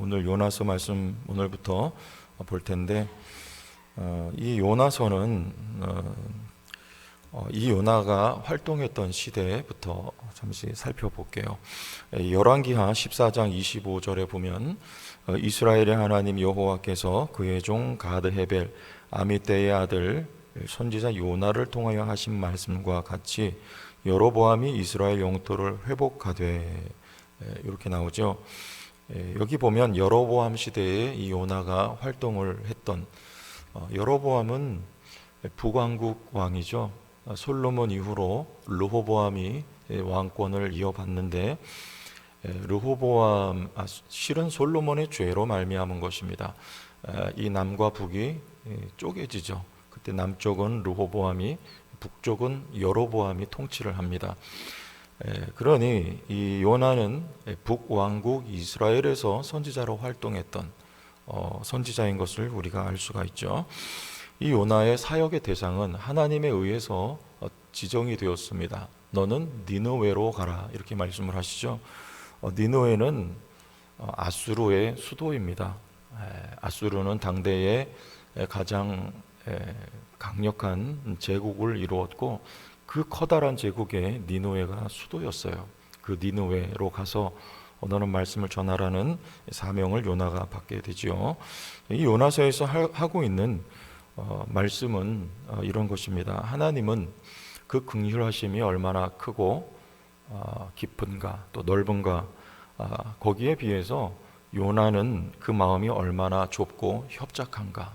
오늘 요나서 말씀 오늘부터 볼 텐데 어, 이 요나서는 어, 어, 이 요나가 활동했던 시대부터 잠시 살펴볼게요. 에, 열왕기하 14장 25절에 보면 어, 이스라엘의 하나님 여호와께서 그의 종 가드 헤벨 아미떼의 아들 선지자 요나를 통하여 하신 말씀과 같이 여로보암이 이스라엘 영토를 회복하되 에, 이렇게 나오죠. 에, 여기 보면 여로보암 시대에 이 요나가 활동을 했던 어, 여로보암은 북왕국 왕이죠. 아, 솔로몬 이후로 르호보암이 예, 왕권을 이어받는데 에, 르호보암 아, 실은 솔로몬의 죄로 말미암은 것입니다. 아, 이 남과 북이 예, 쪼개지죠. 그때 남쪽은 르호보암이 북쪽은 여로보암이 통치를 합니다. 에, 그러니 이 요나는 북왕국 이스라엘에서 선지자로 활동했던 어, 선지자인 것을 우리가 알 수가 있죠. 이 요나의 사역의 대상은 하나님에 의해서 어, 지정이 되었습니다. 너는 니느웨로 가라 이렇게 말씀을 하시죠. 어, 니느웨는 어, 아수르의 수도입니다. 에, 아수르는 당대의 에, 가장 에, 강력한 제국을 이루었고 그 커다란 제국의 니느웨가 수도였어요. 그 니느웨로 가서 너는 말씀을 전하라는 사명을 요나가 받게 되지요. 이 요나서에서 하- 하고 있는 어, 말씀은 어, 이런 것입니다. 하나님은 그 긍휼하심이 얼마나 크고 어, 깊은가 또 넓은가 아, 거기에 비해서 요나는 그 마음이 얼마나 좁고 협착한가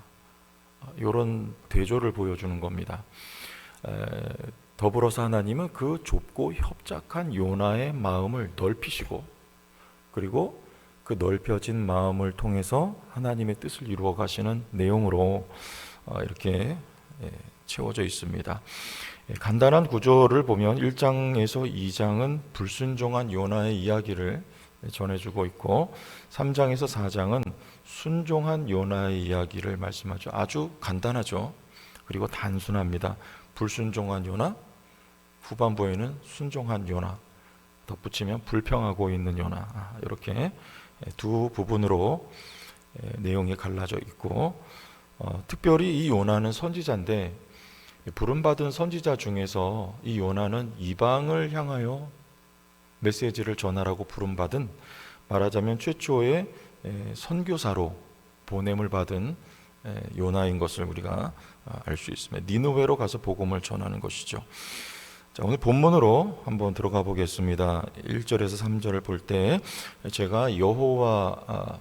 이런 대조를 보여주는 겁니다. 에, 더불어서 하나님은 그 좁고 협착한 요나의 마음을 넓히시고 그리고 그 넓혀진 마음을 통해서 하나님의 뜻을 이루어 가시는 내용으로 어, 이렇게 예, 채워져 있습니다. 예, 간단한 구조를 보면 1장에서 2장은 불순종한 요나의 이야기를 전해주고 있고 3장에서 4장은 순종한 요나의 이야기를 말씀하죠. 아주 간단하죠. 그리고 단순합니다. 불순종한 요나, 후반부에는 순종한 요나, 덧붙이면 불평하고 있는 요나 아, 이렇게 두 부분으로 에, 내용이 갈라져 있고 어, 특별히 이 요나는 선지자인데 부름받은 선지자 중에서 이 요나는 이방을 향하여 메시지를 전하라고 부름받은 말하자면 최초의 에, 선교사로 보냄을 받은 에, 요나인 것을 우리가 아, 알수 있습니다. 니느웨로 가서 복음을 전하는 것이죠. 자, 오늘 본문으로 한번 들어가 보겠습니다. 1절에서 3절을 볼 때 제가 여호와 아,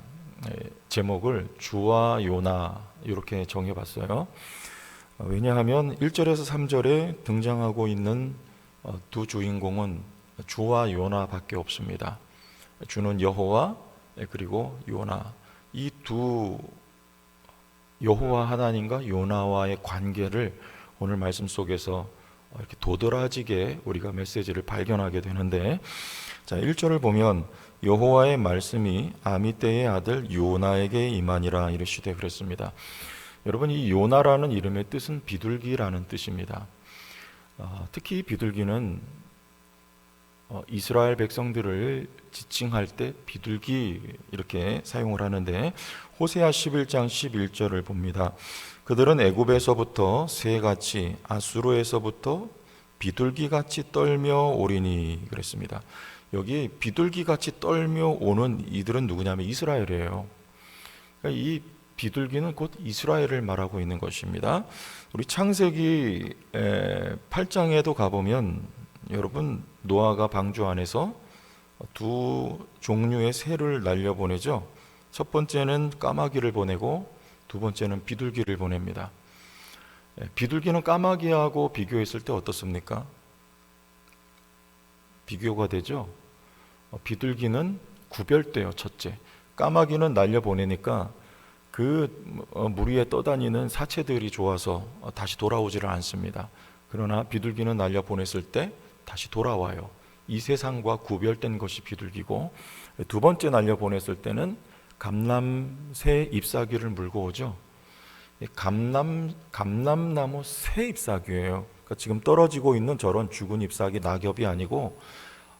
에, 제목을 주와 요나 이렇게 정해 봤어요. 어, 왜냐하면 1절에서 3절에 등장하고 있는 어, 두 주인공은 주와 요나밖에 없습니다. 주는 여호와 에, 그리고 요나 이 두 여호와 하나님과 요나와의 관계를 오늘 말씀 속에서 이렇게 도드라지게 우리가 메시지를 발견하게 되는데 자 1절을 보면 여호와의 말씀이 아미떼의 아들 요나에게 임하니라 이르시되 그랬습니다. 여러분 이 요나라는 이름의 뜻은 비둘기라는 뜻입니다. 어, 특히 이 비둘기는 어, 이스라엘 백성들을 지칭할 때 비둘기 이렇게 사용을 하는데 호세아 11장 11절을 봅니다. 그들은 애굽에서부터 새같이 아수르에서부터 비둘기같이 떨며 오리니 그랬습니다. 여기 비둘기같이 떨며 오는 이들은 누구냐면 이스라엘이에요. 그러니까 이 비둘기는 곧 이스라엘을 말하고 있는 것입니다. 우리 창세기 8장에도 가보면 여러분 노아가 방주 안에서 두 종류의 새를 날려 보내죠. 첫 번째는 까마귀를 보내고 두 번째는 비둘기를 보냅니다. 예, 비둘기는 까마귀하고 비교했을 때 어떻습니까? 비교가 되죠. 어, 비둘기는 구별돼요. 첫째, 까마귀는 날려 보내니까 그 어, 물 위에 떠다니는 사체들이 좋아서 어, 다시 돌아오지를 않습니다. 그러나 비둘기는 날려 보냈을 때 다시 돌아와요. 이 세상과 구별된 것이 비둘기고 두 번째 날려 보냈을 때는 감람 새 잎사귀를 물고 오죠. 이 감람 감람나무 새 잎사귀예요. 그러니까 지금 떨어지고 있는 저런 죽은 잎사귀 낙엽이 아니고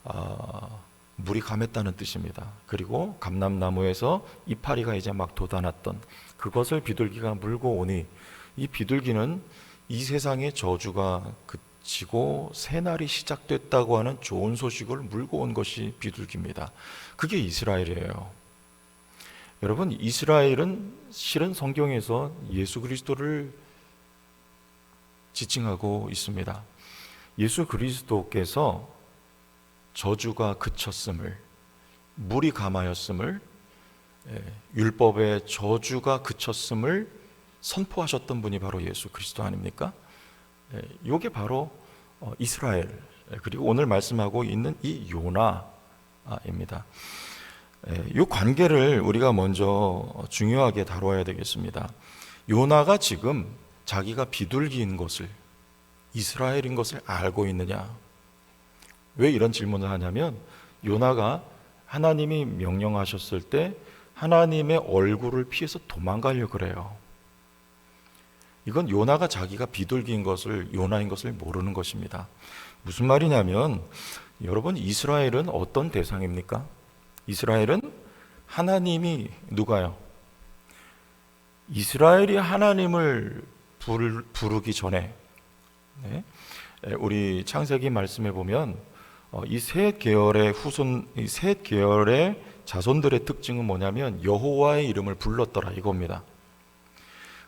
아, 물이 감했다는 뜻입니다. 그리고 감람나무에서 이파리가 이제 막 돋아났던 그것을 비둘기가 물고 오니 이 비둘기는 이 세상의 저주가 그 치고 새날이 시작됐다고 하는 좋은 소식을 물고 온 것이 비둘기입니다. 그게 이스라엘이에요. 여러분 이스라엘은 실은 성경에서 예수 그리스도를 지칭하고 있습니다. 예수 그리스도께서 저주가 그쳤음을 물이 감하였음을 예, 율법의 저주가 그쳤음을 선포하셨던 분이 바로 예수 그리스도 아닙니까? 예, 이게 바로 어, 이스라엘 예, 그리고 오늘 말씀하고 있는 이 요나입니다. 예, 이 관계를 우리가 먼저 중요하게 다뤄야 되겠습니다. 요나가 지금 자기가 비둘기인 것을 이스라엘인 것을 알고 있느냐? 왜 이런 질문을 하냐면 요나가 하나님이 명령하셨을 때 하나님의 얼굴을 피해서 도망가려 그래요. 이건 요나가 자기가 비둘기인 것을 요나인 것을 모르는 것입니다. 무슨 말이냐면 여러분 이스라엘은 어떤 대상입니까? 이스라엘은 하나님이 누가요? 이스라엘이 하나님을 부르, 부르기 전에 네? 에, 우리 창세기 말씀에 보면 어, 이셋 계열의 후손, 이셋 계열의 자손들의 특징은 뭐냐면 여호와의 이름을 불렀더라 이겁니다.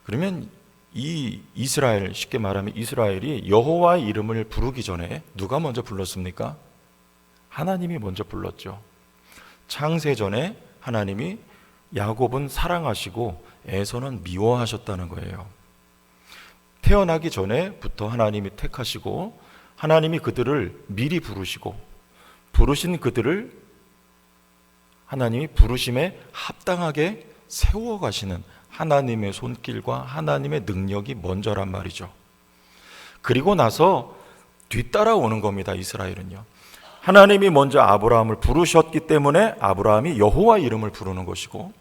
그러면 이 이스라엘 쉽게 말하면 이스라엘이 여호와의 이름을 부르기 전에 누가 먼저 불렀습니까? 하나님이 먼저 불렀죠. 창세 전에 하나님이 야곱은 사랑하시고 에서는 미워하셨다는 거예요. 태어나기 전에부터 하나님이 택하시고 하나님이 그들을 미리 부르시고 부르신 그들을 하나님이 부르심에 합당하게 세워 가시는 하나님의 손길과 하나님의 능력이 먼저란 말이죠. 그리고 나서 뒤따라오는 겁니다. 이스라엘은요. 하나님이 먼저 아브라함을 부르셨기 때문에 아브라함이 여호와 이름을 부르는 것이고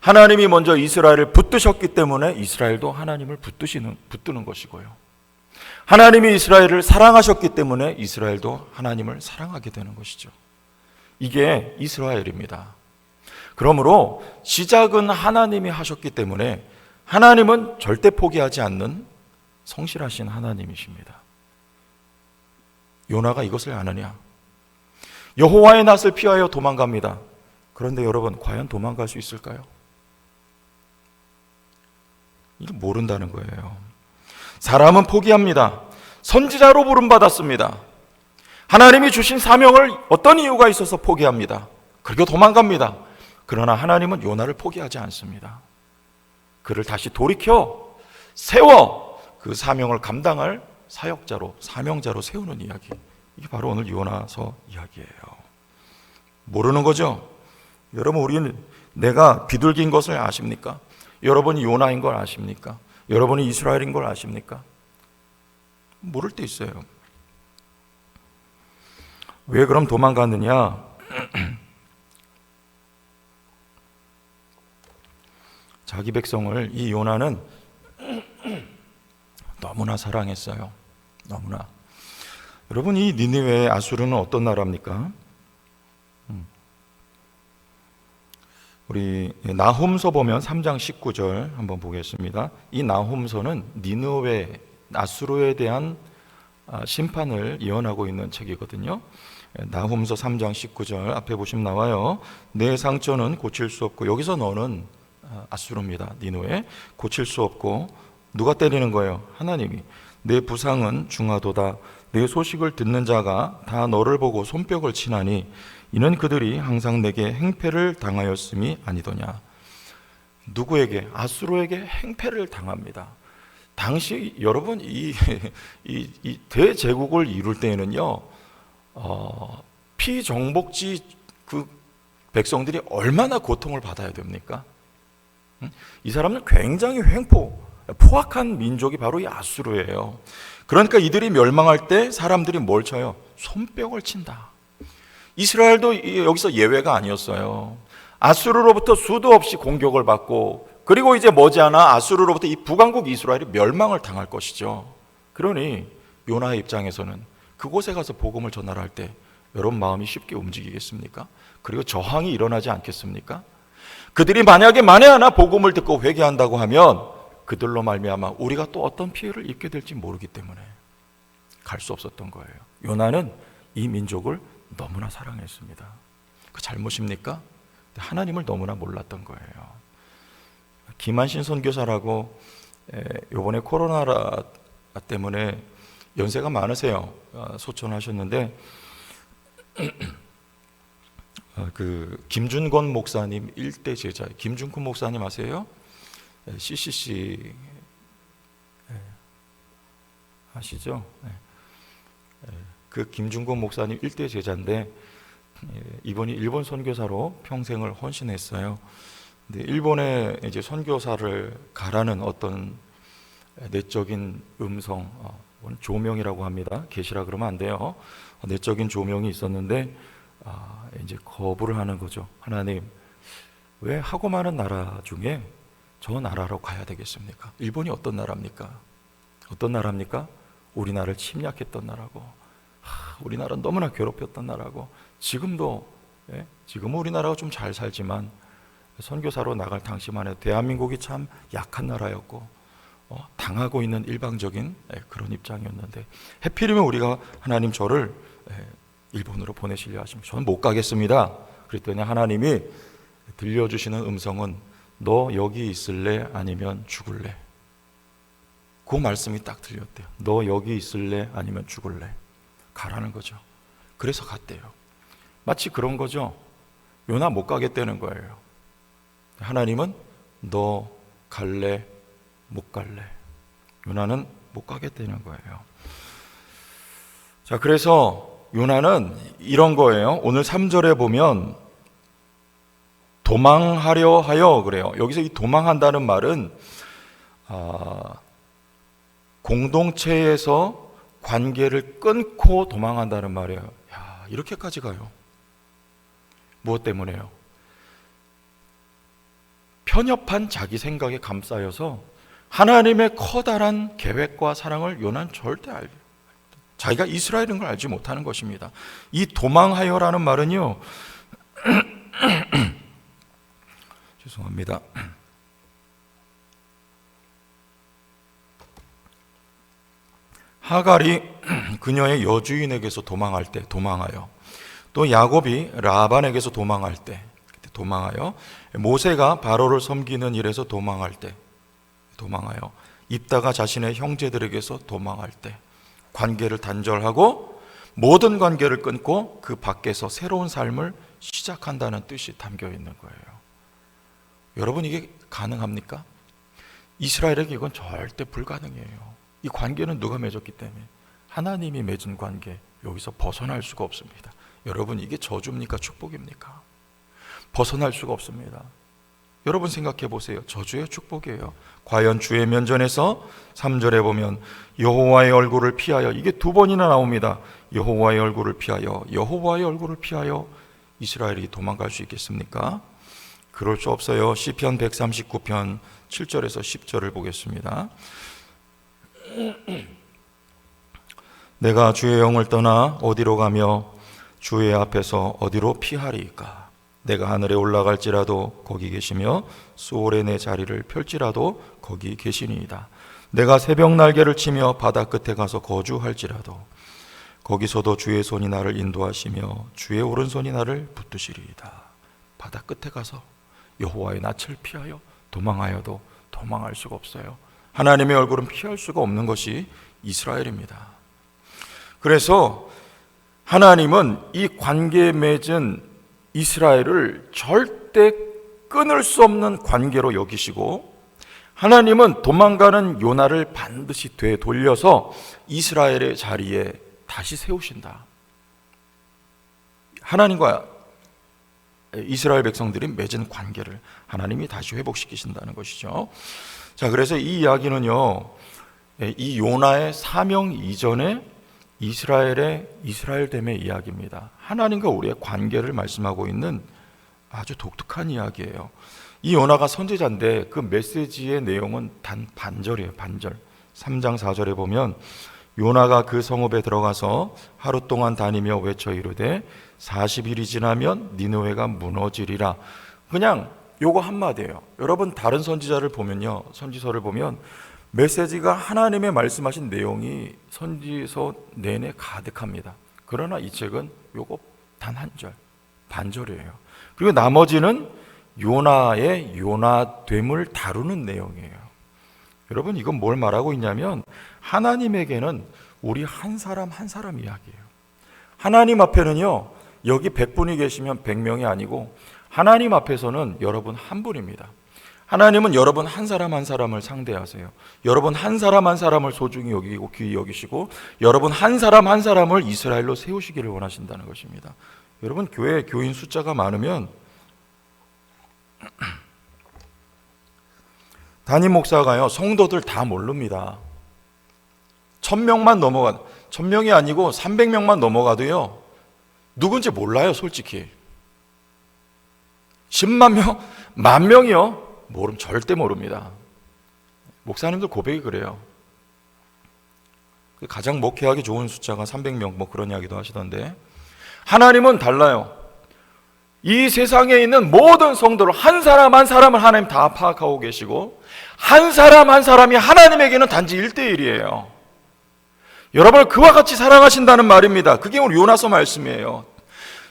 하나님이 먼저 이스라엘을 붙드셨기 때문에 이스라엘도 하나님을 붙드시는 붙드는 것이고요. 하나님이 이스라엘을 사랑하셨기 때문에 이스라엘도 하나님을 사랑하게 되는 것이죠. 이게 이스라엘입니다. 그러므로 시작은 하나님이 하셨기 때문에 하나님은 절대 포기하지 않는 성실하신 하나님이십니다. 요나가 이것을 아느냐? 여호와의 낯을 피하여 도망갑니다. 그런데 여러분 과연 도망갈 수 있을까요? 이걸 모른다는 거예요. 사람은 포기합니다. 선지자로 부름받았습니다. 하나님이 주신 사명을 어떤 이유가 있어서 포기합니다. 그리고 도망갑니다. 그러나 하나님은 요나를 포기하지 않습니다. 그를 다시 돌이켜 세워 그 사명을 감당할 사역자로 사명자로 세우는 이야기. 이게 바로 오늘 요나서 이야기예요. 모르는 거죠? 여러분 우리는 내가 비둘기인 것을 아십니까? 여러분이 요나인 걸 아십니까? 여러분이 이스라엘인 걸 아십니까? 모를 때 있어요. 왜 그럼 도망갔느냐? 자기 백성을 이 요나는 너무나 사랑했어요. 너무나. 여러분 이 니느웨의 아수르는 어떤 나라입니까? 음. 우리 나홈서 보면 3장 19절 한번 보겠습니다. 이 나홈서는 니느웨 아수르에 대한 아, 심판을 예언하고 있는 책이거든요. 나홈서 3장 19절 앞에 보시면 나와요. 내 상처는 고칠 수 없고 여기서 너는 아, 아수르입니다. 니노에 고칠 수 없고 누가 때리는 거예요? 하나님이 내 부상은 중하도다. 내 소식을 듣는 자가 다 너를 보고 손뼉을 치나니 이는 그들이 항상 내게 행패를 당하였음이 아니더냐. 누구에게 아수르에게 행패를 당합니다. 당시 여러분 이, 이, 이 대제국을 이룰 때에는요 어, 피정복지 그 백성들이 얼마나 고통을 받아야 됩니까? 이 사람은 굉장히 횡포, 포악한 민족이 바로 이 아수르예요. 그러니까 이들이 멸망할 때 사람들이 뭘 쳐요? 손뼉을 친다. 이스라엘도 여기서 예외가 아니었어요. 아수르로부터 수도 없이 공격을 받고 그리고 이제 머지않아 아수르로부터 이 북왕국 이스라엘이 멸망을 당할 것이죠. 그러니 요나의 입장에서는 그곳에 가서 복음을 전하할 때 여러분 마음이 쉽게 움직이겠습니까? 그리고 저항이 일어나지 않겠습니까? 그들이 만약에 만에 하나 복음을 듣고 회개한다고 하면 그들로 말미암아 우리가 또 어떤 피해를 입게 될지 모르기 때문에 갈 수 없었던 거예요. 요나는 이 민족을 너무나 사랑했습니다. 그 잘못입니까? 하나님을 너무나 몰랐던 거예요. 김한신 선교사라고 에, 요번에 코로나 때문에 연세가 많으세요. 아, 소천하셨는데 어, 그 김준권 목사님 일대 제자 김준권 목사님 아세요? 예, CCC 예, 아시죠? 예. 예, 그 김준권 목사님 일대 제자인데 예, 이번이 일본 선교사로 평생을 헌신했어요. 근데 일본에 이제 선교사를 가라는 어떤 내적인 음성, 어, 조명이라고 합니다. 계시라 그러면 안 돼요. 내적인 조명이 있었는데 아, 이제 거부를 하는 거죠. 하나님, 왜 하고 많은 나라 중에 저 나라로 가야 되겠습니까? 일본이 어떤 나라입니까? 어떤 나라입니까? 우리나라를 침략했던 나라고, 하, 우리나라는 너무나 괴롭혔던 나라고, 지금도 예? 지금 우리나라가 좀 잘 살지만 선교사로 나갈 당시만 해도 대한민국이 참 약한 나라였고 어, 당하고 있는 일방적인 예, 그런 입장이었는데 해필이면 우리가 하나님 저를 예, 일본으로 보내시려 하시면 저는 못 가겠습니다. 그랬더니 하나님이 들려주시는 음성은 너 여기 있을래 아니면 죽을래? 그 말씀이 딱 들렸대요. 너 여기 있을래 아니면 죽을래? 가라는 거죠. 그래서 갔대요. 마치 그런 거죠. 요나 못 가겠다는 거예요. 하나님은 너 갈래 못 갈래. 요나는 못 가겠다는 거예요. 자, 그래서 요나는 이런 거예요. 오늘 3절에 보면 도망하려 하여 그래요. 여기서 이 도망한다는 말은 아, 공동체에서 관계를 끊고 도망한다는 말이에요. 야, 이렇게까지 가요. 무엇 때문에요? 편협한 자기 생각에 감싸여서 하나님의 커다란 계획과 사랑을 요난 절대 알 자기가 이스라엘인 걸 알지 못하는 것입니다. 이 도망하여라는 말은요. 죄송합니다. 하갈이 그녀의 여주인에게서 도망할 때 도망하여 또 야곱이 라반에게서 도망할 때 도망하여 모세가 바로를 섬기는 일에서 도망할 때 도망하여 입다가 자신의 형제들에게서 도망할 때 관계를 단절하고 모든 관계를 끊고 그 밖에서 새로운 삶을 시작한다는 뜻이 담겨 있는 거예요. 여러분 이게 가능합니까? 이스라엘에게 이건 절대 불가능해요. 이 관계는 누가 맺었기 때문에 하나님이 맺은 관계 여기서 벗어날 수가 없습니다. 여러분 이게 저주입니까 축복입니까? 벗어날 수가 없습니다. 여러분 생각해 보세요. 저주의 축복이에요. 과연 주의 면전에서 3절에 보면 여호와의 얼굴을 피하여 이게 두 번이나 나옵니다. 여호와의 얼굴을 피하여 여호와의 얼굴을 피하여 이스라엘이 도망갈 수 있겠습니까? 그럴 수 없어요. 시편 139편 7절에서 10절을 보겠습니다. 내가 주의 영을 떠나 어디로 가며 주의 앞에서 어디로 피하리까? 내가 하늘에 올라갈지라도 거기 계시며 수월에 내 자리를 펼지라도 거기 계시니이다. 내가 새벽 날개를 치며 바다 끝에 가서 거주할지라도 거기서도 주의 손이 나를 인도하시며 주의 오른손이 나를 붙드시리이다. 바다 끝에 가서 여호와의 낯을 피하여 도망하여도 도망할 수가 없어요. 하나님의 얼굴은 피할 수가 없는 것이 이스라엘입니다. 그래서 하나님은 이 관계 맺은 이스라엘을 절대 끊을 수 없는 관계로 여기시고 하나님은 도망가는 요나를 반드시 되돌려서 이스라엘의 자리에 다시 세우신다. 하나님과 이스라엘 백성들이 맺은 관계를 하나님이 다시 회복시키신다는 것이죠. 자, 그래서 이 이야기는요, 이 요나의 사명 이전에 이스라엘의 이스라엘됨의 이야기입니다. 하나님과 우리의 관계를 말씀하고 있는 아주 독특한 이야기예요. 이 요나가 선지자인데 그 메시지의 내용은 단 반절이에요. 반절. 3장 4절에 보면 요나가 그 성읍에 들어가서 하루 동안 다니며 외쳐 이르되 40일이 지나면 니느웨가 무너지리라. 그냥 요거 한마디예요. 여러분 다른 선지자를 보면요. 선지서를 보면 메시지가 하나님의 말씀하신 내용이 선지서 내내 가득합니다. 그러나 이 책은 요거 단 한 절, 반절이에요. 그리고 나머지는 요나의 요나됨을 다루는 내용이에요. 여러분 이건 뭘 말하고 있냐면 하나님에게는 우리 한 사람 한 사람 이야기예요. 하나님 앞에는요. 여기 100분이 계시면 100명이 아니고 하나님 앞에서는 여러분 한 분입니다. 하나님은 여러분 한 사람 한 사람을 상대하세요. 여러분 한 사람 한 사람을 소중히 여기고 귀히 여기시고 여러분 한 사람 한 사람을 이스라엘로 세우시기를 원하신다는 것입니다. 여러분 교회 교인 숫자가 많으면 담임 목사가요 성도들 다 모릅니다. 천 명만 넘어가 천 명이 아니고 삼백 명만 넘어가도요 누군지 몰라요 솔직히. 10만 명, 만 명이요? 모름 절대 모릅니다. 목사님들 고백이 그래요. 가장 목회하기 좋은 숫자가 300명 뭐 그런 이야기도 하시던데 하나님은 달라요. 이 세상에 있는 모든 성도를 한 사람 한 사람을 하나님 다 파악하고 계시고 한 사람 한 사람이 하나님에게는 단지 1대1이에요. 여러분을 그와 같이 사랑하신다는 말입니다. 그게 오늘 요나서 말씀이에요.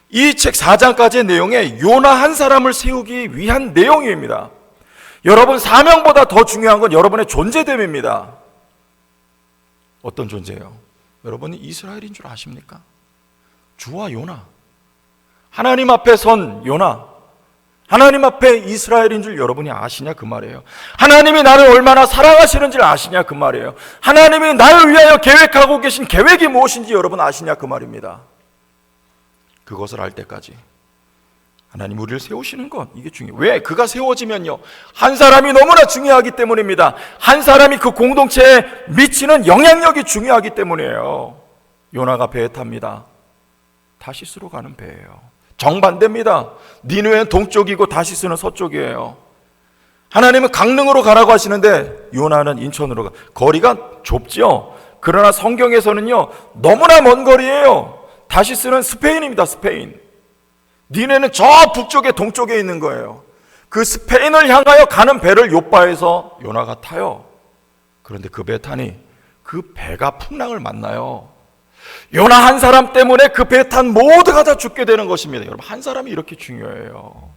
이 책 4장까지의 내용에 요나 한 사람을 세우기 위한 내용입니다. 여러분 사명보다 더 중요한 건 여러분의 존재됨입니다. 어떤 존재예요? 여러분이 이스라엘인 줄 아십니까? 주와 요나. 하나님 앞에 선 요나. 하나님 앞에 이스라엘인 줄 여러분이 아시냐 그 말이에요. 하나님이 나를 얼마나 사랑하시는지를 아시냐 그 말이에요. 하나님이 나를 위하여 계획하고 계신 계획이 무엇인지 여러분 아시냐 그 말입니다. 그것을 알 때까지 하나님 우리를 세우시는 것 이게 중요해요. 왜? 그가 세워지면요. 한 사람이 너무나 중요하기 때문입니다. 한 사람이 그 공동체에 미치는 영향력이 중요하기 때문이에요. 요나가 배에 탑니다. 다시스로 가는 배예요. 정반대입니다. 니누에는 동쪽이고 다시스는 서쪽이에요. 하나님은 강릉으로 가라고 하시는데 요나는 인천으로 가. 거리가 좁죠. 그러나 성경에서는요. 너무나 먼 거리예요. 다시스는 스페인입니다. 스페인. 니네는 저 북쪽에 동쪽에 있는 거예요. 그 스페인을 향하여 가는 배를 요바에서 요나가 타요. 그런데 그 배 타니 그 배가 풍랑을 만나요. 요나 한 사람 때문에 그 배 탄 모두가 다 죽게 되는 것입니다. 여러분 한 사람이 이렇게 중요해요.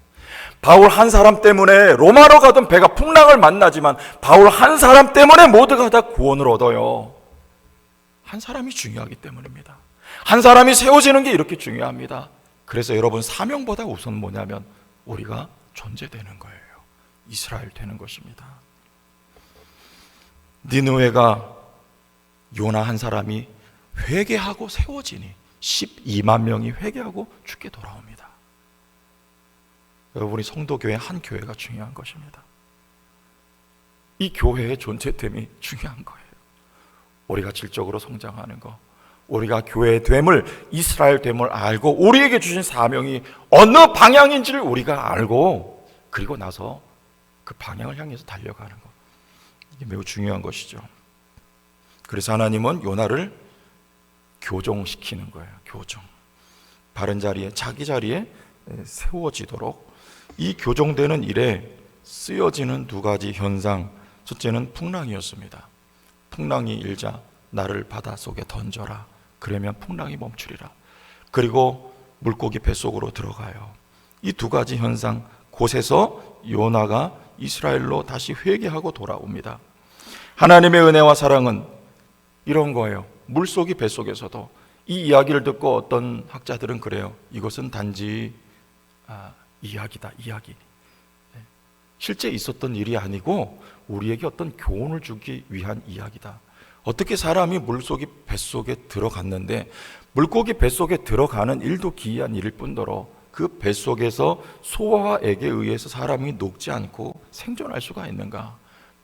바울 한 사람 때문에 로마로 가던 배가 풍랑을 만나지만 바울 한 사람 때문에 모두가 다 구원을 얻어요. 한 사람이 중요하기 때문입니다. 한 사람이 세워지는 게 이렇게 중요합니다. 그래서 여러분 사명보다 우선 뭐냐면 우리가 존재되는 거예요. 이스라엘 되는 것입니다. 니누에가 요나 한 사람이 회개하고 세워지니 12만 명이 회개하고 죽게 돌아옵니다. 여러분이 성도교회 한 교회가 중요한 것입니다. 이 교회의 존재됨이 중요한 거예요. 우리가 질적으로 성장하는 거, 우리가 교회 됨을 이스라엘 됨을 알고 우리에게 주신 사명이 어느 방향인지를 우리가 알고 그리고 나서 그 방향을 향해서 달려가는 것 이게 매우 중요한 것이죠. 그래서 하나님은 요나를 교정시키는 거예요. 교정. 바른 자리에 자기 자리에 세워지도록 이 교정되는 일에 쓰여지는 두 가지 현상. 첫째는 풍랑이었습니다. 풍랑이 일자 나를 바다 속에 던져라. 그러면 풍랑이 멈추리라. 그리고 물고기 뱃속으로 들어가요. 이 두 가지 현상 곳에서 요나가 이스라엘로 다시 회개하고 돌아옵니다. 하나님의 은혜와 사랑은 이런 거예요. 물속이 뱃속에서도 이 이야기를 듣고 어떤 학자들은 그래요. 이것은 단지 아, 이야기다, 이야기. 네. 실제 있었던 일이 아니고 우리에게 어떤 교훈을 주기 위한 이야기다. 어떻게 사람이 물속이 뱃속에 들어갔는데 물고기 뱃속에 들어가는 일도 기이한 일일 뿐더러 그 뱃속에서 액에 의해서 사람이 녹지 않고 생존할 수가 있는가?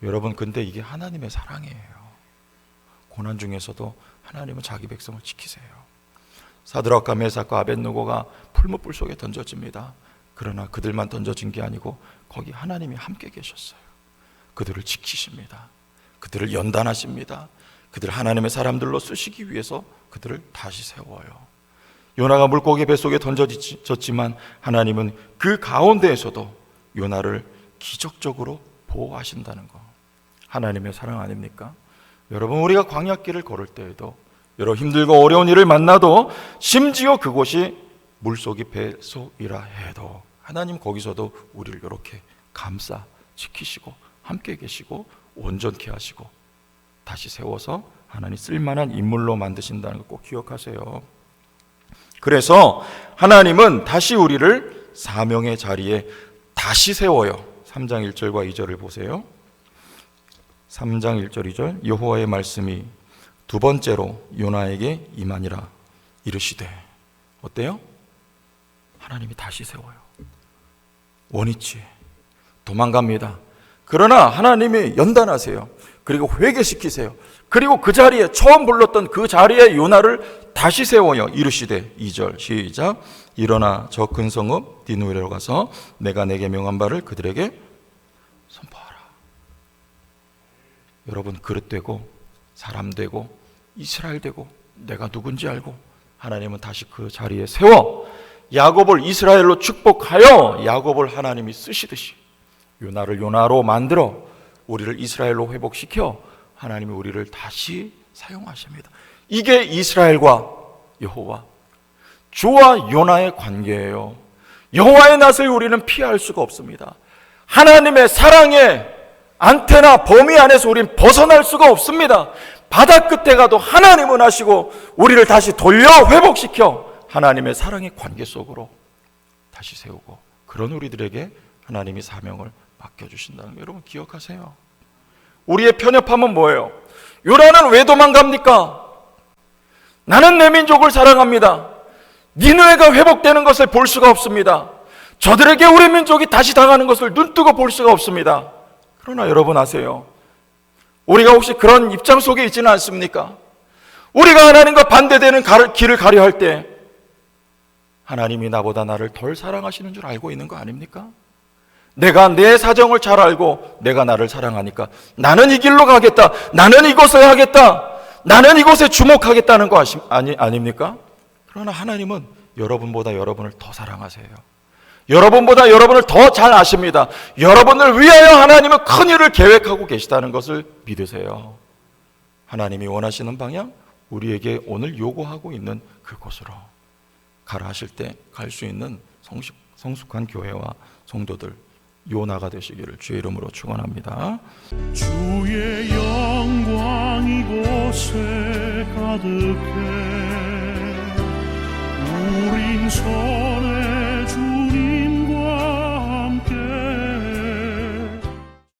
여러분 근데 이게 하나님의 사랑이에요. 고난 중에서도 하나님은 자기 백성을 지키세요. 사드락과 메삭과 아벤누고가 풀무불 속에 던져집니다. 그러나 그들만 던져진 게 아니고 거기 하나님이 함께 계셨어요. 그들을 지키십니다. 그들을 연단하십니다. 그들 하나님의 사람들로 쓰시기 위해서 그들을 다시 세워요. 요나가 물고기 뱃속에 던져졌지만 하나님은 그 가운데에서도 요나를 기적적으로 보호하신다는 거. 하나님의 사랑 아닙니까? 여러분 우리가 광야길을 걸을 때에도 여러 힘들고 어려운 일을 만나도 심지어 그곳이 물속이 뱃속이라 해도 하나님 거기서도 우리를 이렇게 감싸 지키시고 함께 계시고 온전케 하시고 다시 세워서 하나님 쓸만한 인물로 만드신다는 거 꼭 기억하세요. 그래서 하나님은 다시 우리를 사명의 자리에 다시 세워요. 3장 1절과 2절을 보세요. 3장 1절 2절 여호와의 말씀이 두 번째로 요나에게 임하니라 이르시되 어때요? 하나님이 다시 세워요. 원위치 도망갑니다. 그러나 하나님이 연단하세요. 그리고 회개시키세요. 그리고 그 자리에 처음 불렀던 그 자리에 요나를 다시 세워요. 이르시되 2절 시작 일어나 저큰 성읍 디누에로 가서 내가 내게 명한 바를 그들에게 선포하라. 여러분 그릇 되고 사람 되고 이스라엘 되고 내가 누군지 알고 하나님은 다시 그 자리에 세워 야곱을 이스라엘로 축복하여 야곱을 하나님이 쓰시듯이 요나를 요나로 만들어 우리를 이스라엘로 회복시켜 하나님이 우리를 다시 사용하십니다. 이게 이스라엘과 여호와 주와 요나의 관계예요. 여호와의 낯을 우리는 피할 수가 없습니다. 하나님의 사랑의 안테나 범위 안에서 우리는 벗어날 수가 없습니다. 바다 끝에 가도 하나님은 하시고 우리를 다시 돌려 회복시켜 하나님의 사랑의 관계 속으로 다시 세우고 그런 우리들에게 하나님이 사명을 맡겨주신다는 거 여러분 기억하세요. 우리의 편협함은 뭐예요? 요나는 왜 도망갑니까? 나는 내 민족을 사랑합니다. 니누에가 회복되는 것을 볼 수가 없습니다. 저들에게 우리 민족이 다시 당하는 것을 눈뜨고 볼 수가 없습니다. 그러나 여러분 아세요? 우리가 혹시 그런 입장 속에 있지는 않습니까? 우리가 하나님과 반대되는 길을 가려 할 때 하나님이 나보다 나를 덜 사랑하시는 줄 알고 있는 거 아닙니까? 내가 내 사정을 잘 알고 내가 나를 사랑하니까 나는 이 길로 가겠다. 나는 이곳을 하겠다. 나는 이곳에 주목하겠다는 거 아니, 아닙니까? 그러나 하나님은 여러분보다 여러분을 더 사랑하세요. 여러분보다 여러분을 더 잘 아십니다. 여러분을 위하여 하나님은 큰 일을 계획하고 계시다는 것을 믿으세요. 하나님이 원하시는 방향, 우리에게 오늘 요구하고 있는 그곳으로 가라 하실 때 갈 수 있는 성숙, 성숙한 교회와 성도들 요나가 되시기를 주의 이름으로 축원합니다. 주의 영광 이곳에 가득해 우린 손에